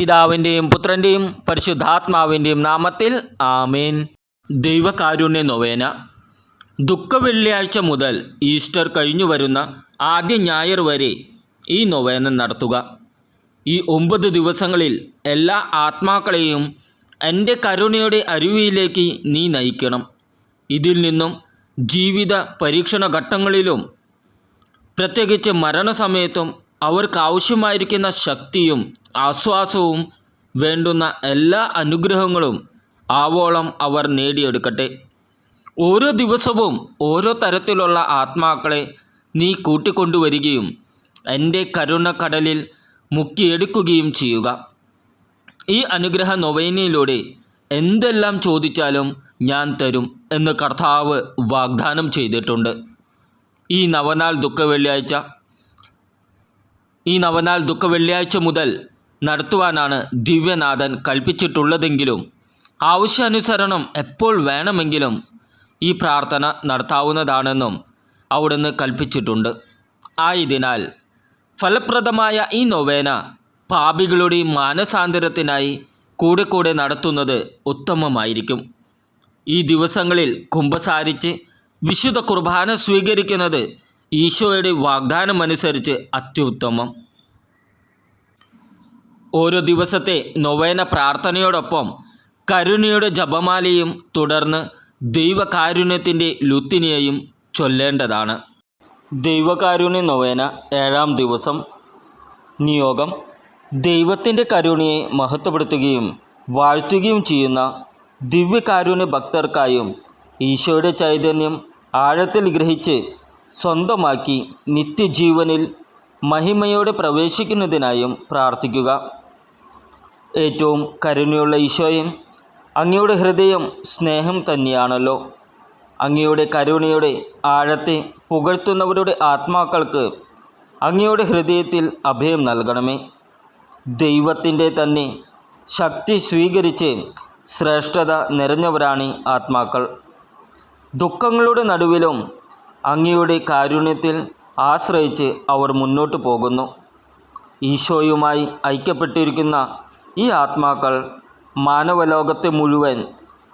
പിതാവിന്റെയും പുത്രന്റെയും പരിശുദ്ധാത്മാവിന്റെയും നാമത്തിൽ ആമേൻ. ദൈവകാരുണ്യ നൊവേന. ദുഃഖവെള്ളിയാഴ്ച മുതൽ ഈസ്റ്റർ കഴിഞ്ഞു വരുന്ന ആദ്യ ഞായർ വരെ ഈ നൊവേന നടത്തുക. ഈ ഒമ്പത് ദിവസങ്ങളിൽ എല്ലാ ആത്മാക്കളെയും എന്റെ കരുണയുടെ അരുവിയിലേക്ക് നീ നയിക്കണം. ഇതിൽ നിന്നും ജീവിത പരീക്ഷണ ഘട്ടങ്ങളിലും പ്രത്യേകിച്ച് മരണസമയത്തും അവർക്ക് ആവശ്യമായിരിക്കുന്ന ശക്തിയും ആശ്വാസവും വേണ്ടുന്ന എല്ലാ അനുഗ്രഹങ്ങളും ആവോളം അവർ നേടിയെടുക്കട്ടെ. ഓരോ ദിവസവും ഓരോ തരത്തിലുള്ള ആത്മാക്കളെ നീ കൂട്ടിക്കൊണ്ടുവരികയും എന്റെ കരുണക്കടലിൽ മുക്കിയെടുക്കുകയും ചെയ്യുക. ഈ അനുഗ്രഹ നൊവേനയിലൂടെ എന്തെല്ലാം ചോദിച്ചാലും ഞാൻ തരും എന്ന് കർത്താവ് വാഗ്ദാനം ചെയ്തിട്ടുണ്ട്. ഈ നവനാൾ ദുഃഖ വെള്ളിയാഴ്ച ഈ നവനാൾ ദുഃഖ വെള്ളിയാഴ്ച മുതൽ നടത്തുവാനാണ് ദിവ്യനാഥൻ കൽപ്പിച്ചിട്ടുള്ളതെങ്കിലും ആവശ്യാനുസരണം എപ്പോൾ വേണമെങ്കിലും ഈ പ്രാർത്ഥന നടത്താവുന്നതാണെന്നും അവിടുന്ന് കൽപ്പിച്ചിട്ടുണ്ട്. ആയതിനാൽ ഫലപ്രദമായ ഈ നൊവേന പാപികളുടെ മാനസാന്തരത്തിനായി കൂടെ കൂടെ നടത്തുന്നത് ഉത്തമമായിരിക്കും. ഈ ദിവസങ്ങളിൽ കുമ്പസാരിച്ച് വിശുദ്ധ കുർബാന സ്വീകരിക്കുന്നത് ഈശോയുടെ വാഗ്ദാനം അനുസരിച്ച് അത്യുത്തമം. ഓരോ ദിവസത്തെ നൊവേന പ്രാർത്ഥനയോടൊപ്പം കരുണയുടെ ജപമാലയും തുടർന്ന് ദൈവകാരുണ്യത്തിന്റെ ലുത്തിനിയെയും ചൊല്ലേണ്ടതാണ്. ദൈവകാരുണ്യ നൊവേന ഏഴാം ദിവസം. നിയോഗം. ദൈവത്തിന്റെ കരുണയെ മഹത്വപ്പെടുത്തുകയും വാഴ്ത്തുകയും ചെയ്യുന്ന ദിവ്യകാരുണ്യ ഭക്തർക്കായും ഈശോയുടെ ചൈതന്യം ആഴത്തിൽ ഗ്രഹിച്ച് സ്വന്തമാക്കി നിത്യജീവനിൽ മഹിമയോടെ പ്രവേശിക്കുന്നതിനായും പ്രാർത്ഥിക്കുക. ഏറ്റവും കരുണയുള്ള ഈശോയും അങ്ങയുടെ ഹൃദയം സ്നേഹം തന്നെയാണല്ലോ. അങ്ങയുടെ കരുണയുടെ ആഴത്തെ പുകഴ്ത്തുന്നവരുടെ ആത്മാക്കൾക്ക് അങ്ങയുടെ ഹൃദയത്തിൽ അഭയം നൽകണമേ. ദൈവത്തിന്റെ തന്നെ ശക്തി സ്വീകരിച്ച് ശ്രേഷ്ഠത നിറഞ്ഞവരാണ് ആത്മാക്കൾ. ദുഃഖങ്ങളുടെ നടുവിലും അങ്ങയുടെ കാരുണ്യത്തിൽ ആശ്രയിച്ച് അവർ മുന്നോട്ട് പോകുന്നു. ഈശോയുമായി ഐക്യപ്പെട്ടിരിക്കുന്ന ഈ ആത്മാക്കൾ മാനവലോകത്തെ മുഴുവൻ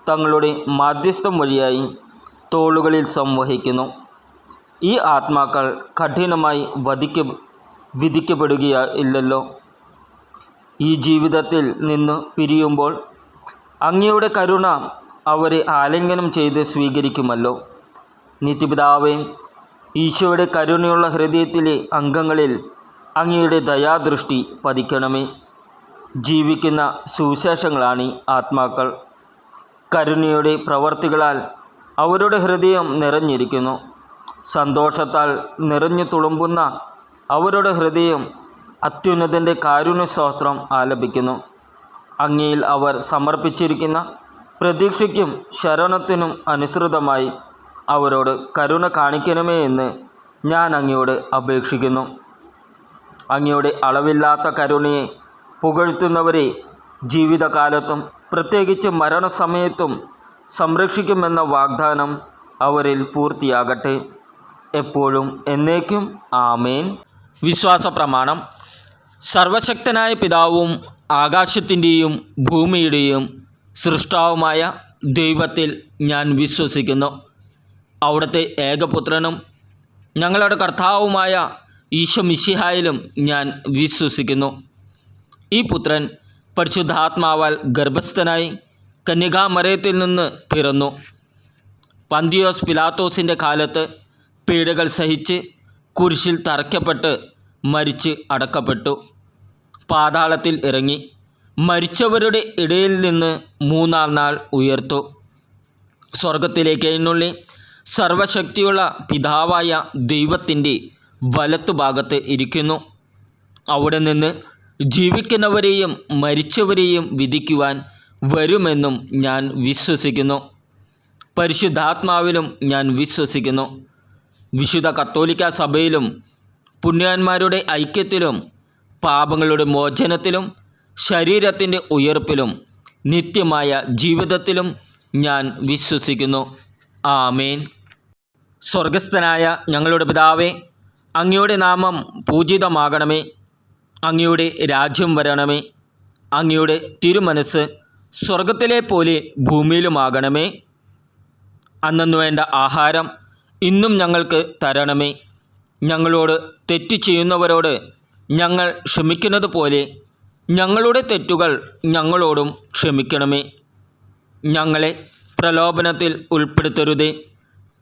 തങ്ങളുടെ മാധ്യസ്ഥം വഴിയായി തോളുകളിൽ സംവഹിക്കുന്നു. ഈ ആത്മാക്കൾ കഠിനമായി വധിക്ക വിധിക്കപ്പെടുകയില്ലല്ലോ ഈ ജീവിതത്തിൽ നിന്ന് പിരിയുമ്പോൾ അങ്ങയുടെ കരുണ അവരെ ആലിംഗനം ചെയ്ത് സ്വീകരിക്കുമല്ലോ. നിത്യപിതാവേ ഈശോയുടെ കരുണയുള്ള ഹൃദയത്തിലെ അംഗങ്ങളിൽ അങ്ങയുടെ ദയാദൃഷ്ടി പതിക്കണമേ. ജീവിക്കുന്ന സുവിശേഷങ്ങളാണ് ആത്മാക്കൾ. കരുണയുടെ പ്രവർത്തികളാൽ അവരുടെ ഹൃദയം നിറഞ്ഞിരിക്കുന്നു. സന്തോഷത്താൽ നിറഞ്ഞു തുളുമ്പുന്ന അവരുടെ ഹൃദയം അത്യുന്നതന്റെ കാരുണ്യസ്തോത്രം ആലപിക്കുന്നു. അങ്ങയിൽ അവർ സമർപ്പിച്ചിരിക്കുന്ന പ്രതീക്ഷയ്ക്കും ശരണത്തിനും അനുസൃതമായി അവരോട് കരുണ കാണിക്കണമേ എന്ന് ഞാൻ അങ്ങയോട് അപേക്ഷിക്കുന്നു. അങ്ങയുടെ അളവില്ലാത്ത കരുണയെ പുകഴ്ത്തുന്നവരെ ജീവിതകാലത്തും പ്രത്യേകിച്ച് മരണസമയത്തും സംരക്ഷിക്കുമെന്ന വാഗ്ദാനം അവരിൽ പൂർത്തിയാകട്ടെ. എപ്പോഴും എന്നേക്കും. ആമേൻ. വിശ്വാസ പ്രമാണം സർവശക്തനായ പിതാവും ആകാശത്തിന്റെയും ഭൂമിയുടെയും സൃഷ്ടാവുമായ ദൈവത്തിൽ ഞാൻ വിശ്വസിക്കുന്നു. അവിടുത്തെ ഏകപുത്രനും ഞങ്ങളുടെ കർത്താവുമായ ഈശോ മിശിഹായിലും ഞാൻ വിശ്വസിക്കുന്നു. ഈ പുത്രൻ പരിശുദ്ധാത്മാവാൽ ഗർഭസ്ഥനായി കന്യകാമരയത്തിൽ നിന്ന് പിറന്നു. പന്തിയോസ് പിലാത്തോസിന്റെ കാലത്ത് പീഡകൾ സഹിച്ച് കുരിശിൽ തറയ്ക്കപ്പെട്ട് മരിച്ച് അടക്കപ്പെട്ടു. പാതാളത്തിൽ ഇറങ്ങി മരിച്ചവരുടെ ഇടയിൽ നിന്ന് മൂന്നാം നാൾ ഉയർത്തു. സ്വർഗത്തിലേക്ക് എഴുന്നള്ളി സർവശക്തിയുള്ള പിതാവായ ദൈവത്തിന്റെ വലത്തുഭാഗത്ത് ഇരിക്കുന്നു. അവിടെ നിന്ന് ജീവിക്കുന്നവരെയും മരിച്ചവരെയും വിധിക്കുവാൻ വരുമെന്നും ഞാൻ വിശ്വസിക്കുന്നു. പരിശുദ്ധാത്മാവിലും ഞാൻ വിശ്വസിക്കുന്നു. വിശുദ്ധ കത്തോലിക്ക സഭയിലും പുണ്യാന്മാരുടെ ഐക്യത്തിലും പാപങ്ങളുടെ മോചനത്തിലും ശരീരത്തിന്റെ ഉയർപ്പിലും നിത്യമായ ജീവിതത്തിലും ഞാൻ വിശ്വസിക്കുന്നു. ആമേൻ. സ്വർഗസ്ഥനായ ഞങ്ങളുടെ പിതാവേ അങ്ങയുടെ നാമം പൂജിതമാകണമേ. അങ്ങയുടെ രാജ്യം വരണമേ. അങ്ങയുടെ തിരുമനസ് സ്വർഗത്തിലെ പോലെ ഭൂമിയിലുമാകണമേ. അന്നു വേണ്ട ആഹാരം ഇന്നും ഞങ്ങൾക്ക് തരണമേ. ഞങ്ങളോട് തെറ്റ് ചെയ്യുന്നവരോട് ഞങ്ങൾ ക്ഷമിക്കുന്നത് പോലെ ഞങ്ങളുടെ തെറ്റുകൾ ഞങ്ങളോടും ക്ഷമിക്കണമേ. ഞങ്ങളെ പ്രലോഭനത്തിൽ ഉൾപ്പെടുത്തരുതേ.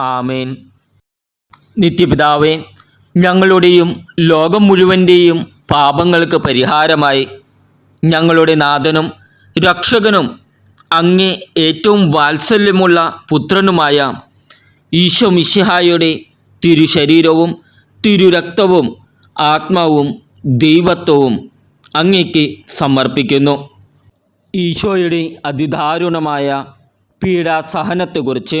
ആമേൻ. നിത്യപിതാവേ ഞങ്ങളുടെയും ലോകം മുഴുവന്റെയും പാപങ്ങൾക്ക് പരിഹാരമായി. ഞങ്ങളുടെ നാഥനും രക്ഷകനും അങ്ങേ ഏറ്റവും വാത്സല്യമുള്ള പുത്രനുമായ ഈശോ മിശിഹായുടെ തിരുശരീരവും തിരുരക്തവും ആത്മാവും ദൈവത്വവും അങ്ങയ്ക്ക് സമർപ്പിക്കുന്നു. ഈശോയുടെ അതിദാരുണമായ പീഡാസഹനത്തെക്കുറിച്ച്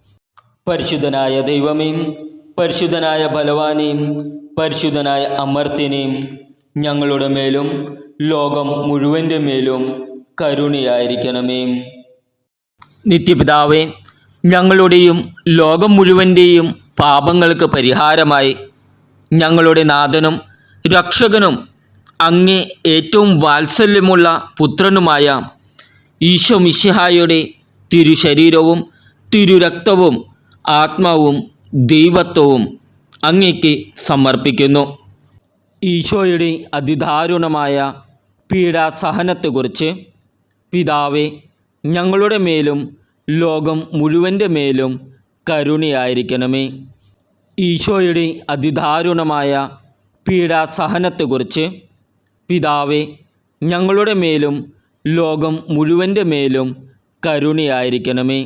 പരിശുദ്ധനായ ദൈവമേ പരിശുദ്ധനായ ബലവാനെയും പരിശുദ്ധനായ അമർത്തിനെയും ഞങ്ങളുടെ മേലും ലോകം മുഴുവന്റെ മേലും കരുണയായിരിക്കണമേ. നിത്യപിതാവേ ഞങ്ങളുടെയും ലോകം മുഴുവന്റെയും പാപങ്ങൾക്ക് പരിഹാരമായി ഞങ്ങളുടെ നാഥനും രക്ഷകനും അങ്ങേ ഏറ്റവും വാത്സല്യമുള്ള പുത്രനുമായ ഈശോ മിശിഹായുടെ തിരുശരീരവും തിരുരക്തവും ആത്മാവും ദൈവത്വവും അങ്ങയ്ക്ക് സമർപ്പിക്കുന്നു. ഈശോയുടെ അതിദാരുണമായ പീഡാസഹനത്തെക്കുറിച്ച് പിതാവെ ഞങ്ങളുടെ മേലും ലോകം മുഴുവന്റെ മേലും കരുണയായിരിക്കണമേ. ഈശോയുടെ അതിദാരുണമായ പീഡാസഹനത്തെക്കുറിച്ച് പിതാവെ ഞങ്ങളുടെ മേലും ലോകം മുഴുവന്റെ മേലും കരുണയായിരിക്കണമേ.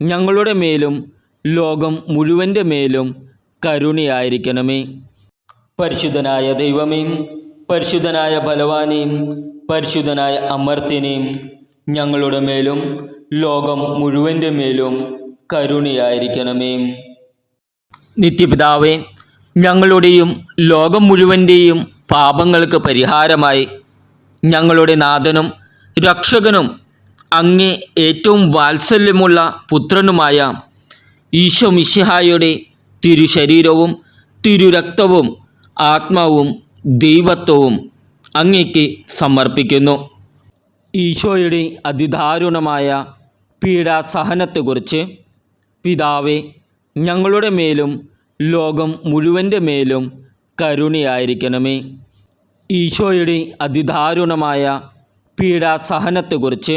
ഞങ്ങളുടെ മേലും ലോകം മുഴുവന്റെ മേലും കരുണയായിരിക്കണമേ. പരിശുദ്ധനായ ദൈവമേ പരിശുദ്ധനായ ബലവാനെയും പരിശുദ്ധനായ അമർത്തിനെയും ഞങ്ങളുടെ മേലും ലോകം മുഴുവന്റെ മേലും കരുണയായിരിക്കണമേ. നിത്യപിതാവേ ഞങ്ങളുടെയും ലോകം മുഴുവന്റെയും പാപങ്ങൾക്ക് പരിഹാരമായി ഞങ്ങളുടെ നാഥനും രക്ഷകനും അങ്ങേ ഏറ്റവും വാത്സല്യമുള്ള പുത്രനുമായ ഈശോ മിശിഹായുടെ തിരുശരീരവും തിരുരക്തവും ആത്മാവും ദൈവത്വവും അങ്ങയ്ക്ക് സമർപ്പിക്കുന്നു. ഈശോയുടെ അതിദാരുണമായ പീഡാസഹനത്തെക്കുറിച്ച് പിതാവെ ഞങ്ങളുടെ മേലും ലോകം മുഴുവന്റെ മേലും കരുണയായിരിക്കണമേ. ഈശോയുടെ അതിദാരുണമായ പീഡാസഹനത്തെക്കുറിച്ച്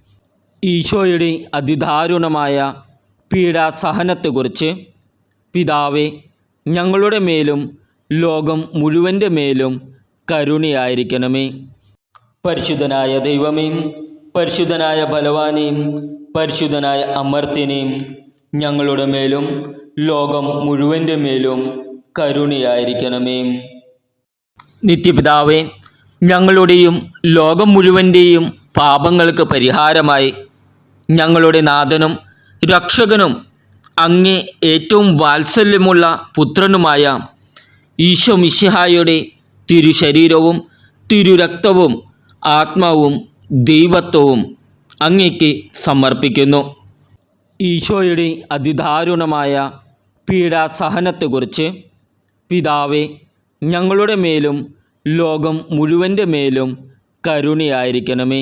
ഈശോയുടെ അതിദാരുണമായ പീഡാസഹനത്തെക്കുറിച്ച് പിതാവെ ഞങ്ങളുടെ മേലും ലോകം മുഴുവന്റെ മേലും കരുണയായിരിക്കണമേ. പരിശുദ്ധനായ ദൈവമേ പരിശുദ്ധനായ ബലവാനെയും പരിശുദ്ധനായ അമർത്തിനെയും ഞങ്ങളുടെ മേലും ലോകം മുഴുവന്റെ മേലും കരുണയായിരിക്കണമേ. നിത്യപിതാവേ ഞങ്ങളുടെയും ലോകം മുഴുവന്റെയും പാപങ്ങൾക്ക് പരിഹാരമായി ഞങ്ങളുടെ നാഥനും രക്ഷകനും അങ്ങേ ഏറ്റവും വാത്സല്യമുള്ള പുത്രനുമായ ഈശോ മിശിഹായുടെ തിരുശരീരവും തിരുരക്തവും ആത്മാവും ദൈവത്വവും അങ്ങേക്ക് സമർപ്പിക്കുന്നു. ഈശോയുടെ അതിദാരുണമായ പീഡാസഹനത്തെക്കുറിച്ച് പിതാവെ ഞങ്ങളുടെ മേലും ലോകം മുഴുവന്റെ മേലും കരുണയായിരിക്കണമേ.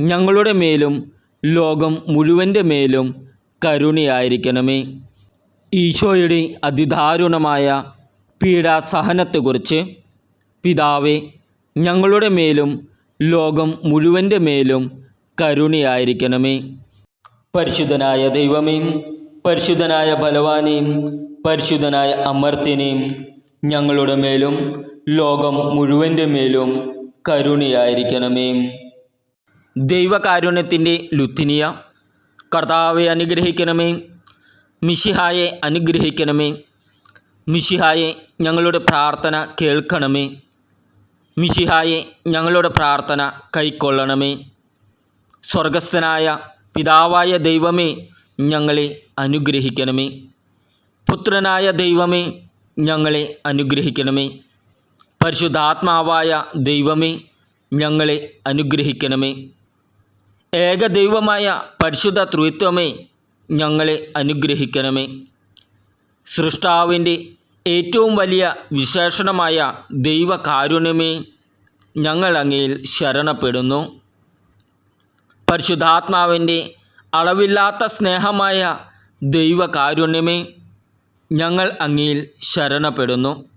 ഞങ്ങളുടെ മേലും ലോകം മുഴുവന്റെ മേലും കരുണയായിരിക്കണമേ. ഈശോയുടെ അതിദാരുണമായ പീഡാസഹനത്തെക്കുറിച്ച് പിതാവെ ഞങ്ങളുടെ മേലും ലോകം മുഴുവന്റെ മേലും കരുണയായിരിക്കണമേ. പരിശുദ്ധനായ ദൈവമേ പരിശുദ്ധനായ ബലവാനെയും പരിശുദ്ധനായ അമർത്തിനെയും ഞങ്ങളുടെ മേലും ലോകം മുഴുവന്റെ മേലും കരുണയായിരിക്കണമേ. ദൈവകാരുണ്യത്തിന്റെ ലുത്തിനിയ. കർത്താവെ അനുഗ്രഹിക്കണമേ. മിഷിഹായെ അനുഗ്രഹിക്കണമേ. മിഷിഹായെ ഞങ്ങളുടെ പ്രാർത്ഥന കേൾക്കണമേ. മിഷിഹായെ ഞങ്ങളുടെ പ്രാർത്ഥന കൈക്കൊള്ളണമേ. സ്വർഗസ്ഥനായ പിതാവായ ദൈവമേ ഞങ്ങളെ അനുഗ്രഹിക്കണമേ. പുത്രനായ ദൈവമേ ഞങ്ങളെ അനുഗ്രഹിക്കണമേ. പരിശുദ്ധാത്മാവായ ദൈവമേ ഞങ്ങളെ അനുഗ്രഹിക്കണമേ. ഏകദൈവമായ പരിശുദ്ധ ത്രിത്വമേ ഞങ്ങളെ അനുഗ്രഹിക്കണമേ. സൃഷ്ടാവിന്റെ ഏറ്റവും വലിയ വിശേഷണമായ ദൈവകാരുണ്യമേ ഞങ്ങൾ അങ്ങയിൽ ശരണപ്പെടുന്നു. പരിശുദ്ധാത്മാവിന്റെ അളവില്ലാത്ത സ്നേഹമായ ദൈവകാരുണ്യമേ ഞങ്ങൾ അങ്ങയിൽ ശരണപ്പെടുന്നു.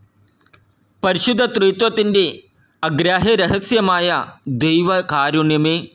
പരിശുദ്ധ ത്രിത്വത്തിന്റെ അഗ്രാഹ്യ രഹസ്യമായ ദൈവകാരുണ്യമേ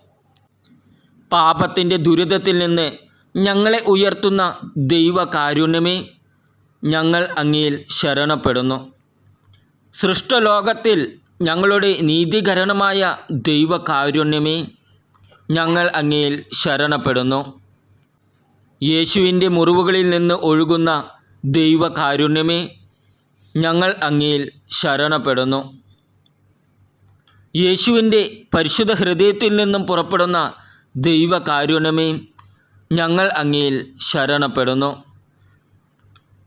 പാപത്തിന്റെ ദുരിതത്തിൽ നിന്ന് ഞങ്ങളെ ഉയർത്തുന്ന ദൈവകാരുണ്യമേ ഞങ്ങൾ അങ്ങയിൽ ശരണപ്പെടുന്നു. സൃഷ്ടലോകത്തിൽ ഞങ്ങളുടെ നീതികരണമായ ദൈവകാരുണ്യമേ ഞങ്ങൾ അങ്ങയിൽ ശരണപ്പെടുന്നു. യേശുവിന്റെ മുറിവുകളിൽ നിന്ന് ഒഴുകുന്ന ദൈവകാരുണ്യമേ ഞങ്ങൾ അങ്ങയിൽ ശരണപ്പെടുന്നു. യേശുവിന്റെ പരിശുദ്ധ ഹൃദയത്തിൽ നിന്നും പുറപ്പെടുന്ന ദൈവകാരുണ്യമേ ഞങ്ങൾ അങ്ങയിൽ ശരണപ്പെടുന്നു.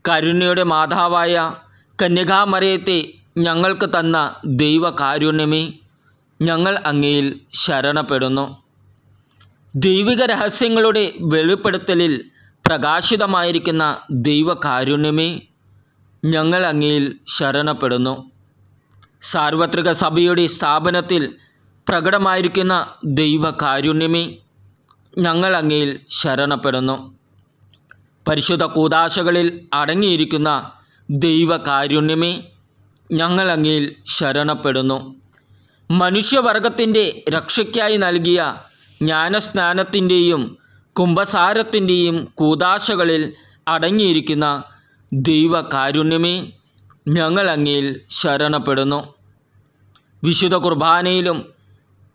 കരുണയുടെ മാതാവായ കന്യകാമരയത്തെ ഞങ്ങൾക്ക് തന്ന ദൈവകാരുണ്യമേ ഞങ്ങൾ അങ്ങയിൽ ശരണപ്പെടുന്നു. ദൈവിക രഹസ്യങ്ങളുടെ വെളിപ്പെടുത്തലിൽ പ്രകാശിതമായിരിക്കുന്ന ദൈവകാരുണ്യമേ ഞങ്ങൾ അങ്ങയിൽ ശരണപ്പെടുന്നു. സാർവത്രിക സഭയുടെ സ്ഥാപനത്തിൽ പ്രകടമായിരിക്കുന്ന ദൈവകാരുണ്യമേ ഞങ്ങൾ അങ്ങയിൽ ശരണപ്പെടുന്നു. പരിശുദ്ധ കൂതാശകളിൽ അടങ്ങിയിരിക്കുന്ന ദൈവകാരുണ്യമേ ഞങ്ങൾ അങ്ങയിൽ ശരണപ്പെടുന്നു. മനുഷ്യവർഗത്തിന്റെ രക്ഷയ്ക്കായി നൽകിയ ജ്ഞാനസ്നാനത്തിന്റെയും കുംഭസാരത്തിന്റെയും കൂതാശകളിൽ അടങ്ങിയിരിക്കുന്ന ദൈവകാരുണ്യമേ ഞങ്ങൾ അങ്ങയിൽ ശരണപ്പെടുന്നു. വിശുദ്ധ കുർബാനയിലും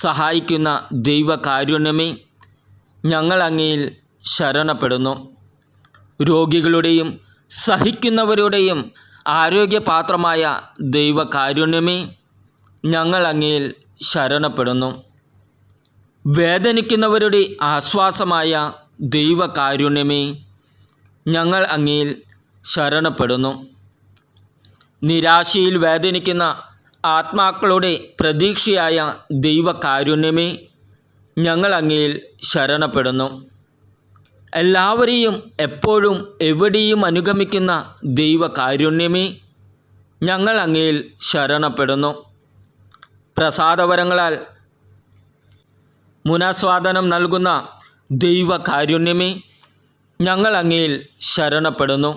സഹായിക്കുന്ന ദൈവകാരുണ്യമേ ഞങ്ങൾ അങ്ങയിൽ ശരണപ്പെടുന്നു. രോഗികളുടെയും സഹിക്കുന്നവരുടെയും ആരോഗ്യപാത്രമായ ദൈവകാരുണ്യമേ ഞങ്ങൾ അങ്ങയിൽ ശരണപ്പെടുന്നു. വേദനിക്കുന്നവരുടെ ആശ്വാസമായ ദൈവകാരുണ്യമേ ഞങ്ങൾ അങ്ങയിൽ ശരണപ്പെടുന്നു. നിരാശയിൽ വേദനിക്കുന്ന ആത്മാക്കളുടെ പ്രതീക്ഷയായ ദൈവകാരുണ്യമേ ഞങ്ങൾ അങ്ങയിൽ ശരണപ്പെടുന്നു. എല്ലാവരെയും എപ്പോഴും എവിടെയും അനുഗമിക്കുന്ന ദൈവകാരുണ്യമേ ഞങ്ങൾ അങ്ങയിൽ ശരണപ്പെടുന്നു. പ്രസാദവരങ്ങളാൽ മുനാസ്വാദനം നൽകുന്ന ദൈവകാരുണ്യമേ ഞങ്ങൾ അങ്ങയിൽ ശരണപ്പെടുന്നു.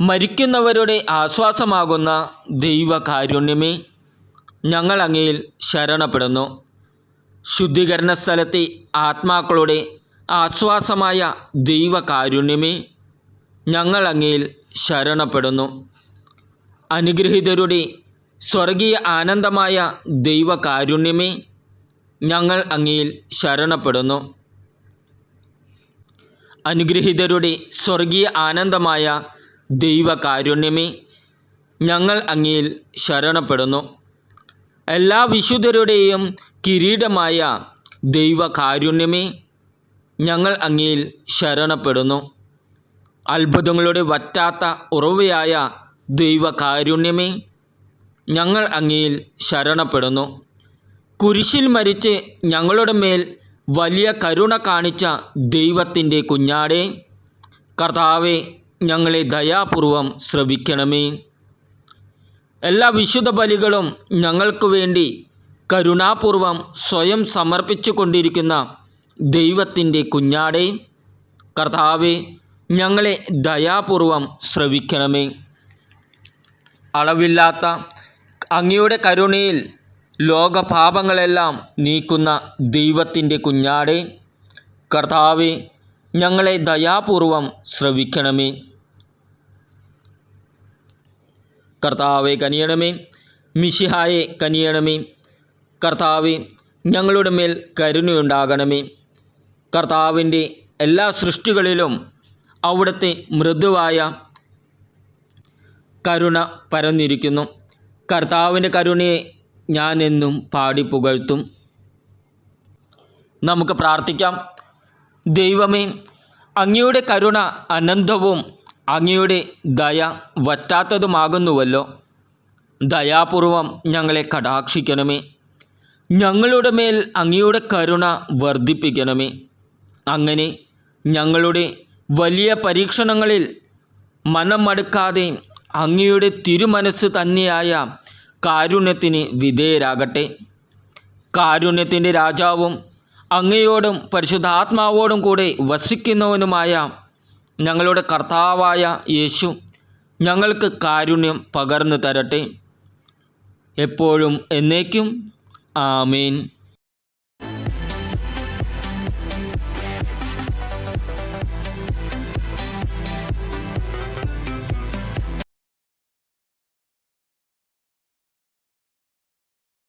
മരിക്കുന്നവരുടെ ആശ്വാസമാകുന്ന ദൈവകാരുണ്യമേ ഞങ്ങൾ അങ്ങയിൽ ശരണപ്പെടുന്നു. ശുദ്ധീകരണ സ്ഥലത്തെ ആത്മാക്കളുടെ ആശ്വാസമായ ദൈവകാരുണ്യമേ ഞങ്ങൾ അങ്ങയിൽ ശരണപ്പെടുന്നു. അനുഗ്രഹീതരുടെ സ്വർഗീയ ആനന്ദമായ ദൈവകാരുണ്യമേ ഞങ്ങൾ അങ്ങയിൽ ശരണപ്പെടുന്നു. അനുഗ്രഹീതരുടെ സ്വർഗീയ ആനന്ദമായ ദൈവകാരുണ്യമേ ഞങ്ങൾ അങ്ങയിൽ ശരണപ്പെടുന്നു. എല്ലാ വിശുദ്ധരുടെയും കിരീടമായ ദൈവകാരുണ്യമേ ഞങ്ങൾ അങ്ങയിൽ ശരണപ്പെടുന്നു. അത്ഭുതങ്ങളുടെ വറ്റാത്ത ഉറവയായ ദൈവകാരുണ്യമേ ഞങ്ങൾ അങ്ങയിൽ ശരണപ്പെടുന്നു. കുരിശിൽ മരിച്ച് ഞങ്ങളുടെ മേൽ വലിയ കരുണ കാണിച്ച ദൈവത്തിന്റെ കുഞ്ഞാടെ കർത്താവെ ഞങ്ങളെ ദയാപൂർവം ശ്രവിക്കണമേ. എല്ലാ വിശുദ്ധ ബലികളും ഞങ്ങൾക്ക് വേണ്ടി കരുണാപൂർവം സ്വയം സമർപ്പിച്ചു കൊണ്ടിരിക്കുന്ന ദൈവത്തിന്റെ കുഞ്ഞാടെ കർത്താവെ ഞങ്ങളെ ദയാപൂർവം ശ്രവിക്കണമേ. അളവില്ലാത്ത അങ്ങയുടെ കരുണയിൽ ലോകപാപങ്ങളെല്ലാം നീക്കുന്ന ദൈവത്തിന്റെ കുഞ്ഞാടെ കർത്താവെ ഞങ്ങളെ ദയാപൂർവം ശ്രവിക്കണമേ. കർത്താവെ കനിയണമേ. മിഷിഹായെ കനിയണമേ. കർത്താവെ ഞങ്ങളുടെ മേൽ കരുണയുണ്ടാകണമേ. കർത്താവിന്റെ എല്ലാ സൃഷ്ടികളിലും അവിടുത്തെ മൃദുവായ കരുണ പരന്നിരിക്കുന്നു. കർത്താവിന്റെ കരുണയെ ഞാൻ എന്നും പാടി പുകഴ്ത്തും. നമുക്ക് പ്രാർത്ഥിക്കാം. ദൈവമേ അങ്ങയുടെ കരുണ അനന്തവും അങ്ങയുടെ ദയ വറ്റാത്തതുമാകുന്നുവല്ലോ. ദയാപൂർവം ഞങ്ങളെ കടാക്ഷിക്കണമേ. ഞങ്ങളുടെ മേൽ അങ്ങയുടെ കരുണ വർദ്ധിപ്പിക്കണമേ. അങ്ങനെ ഞങ്ങളുടെ വലിയ പരീക്ഷണങ്ങളിൽ മനം മടുക്കാതെ അങ്ങയുടെ തിരുമനസ് തന്നെയായ കാരുണ്യത്തിന് വിധേയരാകട്ടെ. കാരുണ്യത്തിന്റെ രാജാവും അങ്ങയോടും പരിശുദ്ധാത്മാവോടും കൂടെ വസിക്കുന്നവനുമായ ഞങ്ങളുടെ കർത്താവായ യേശു ഞങ്ങൾക്ക് കാരുണ്യം പകർന്നു തരട്ടെ. എപ്പോഴും എന്നേക്കും. ആമേൻ.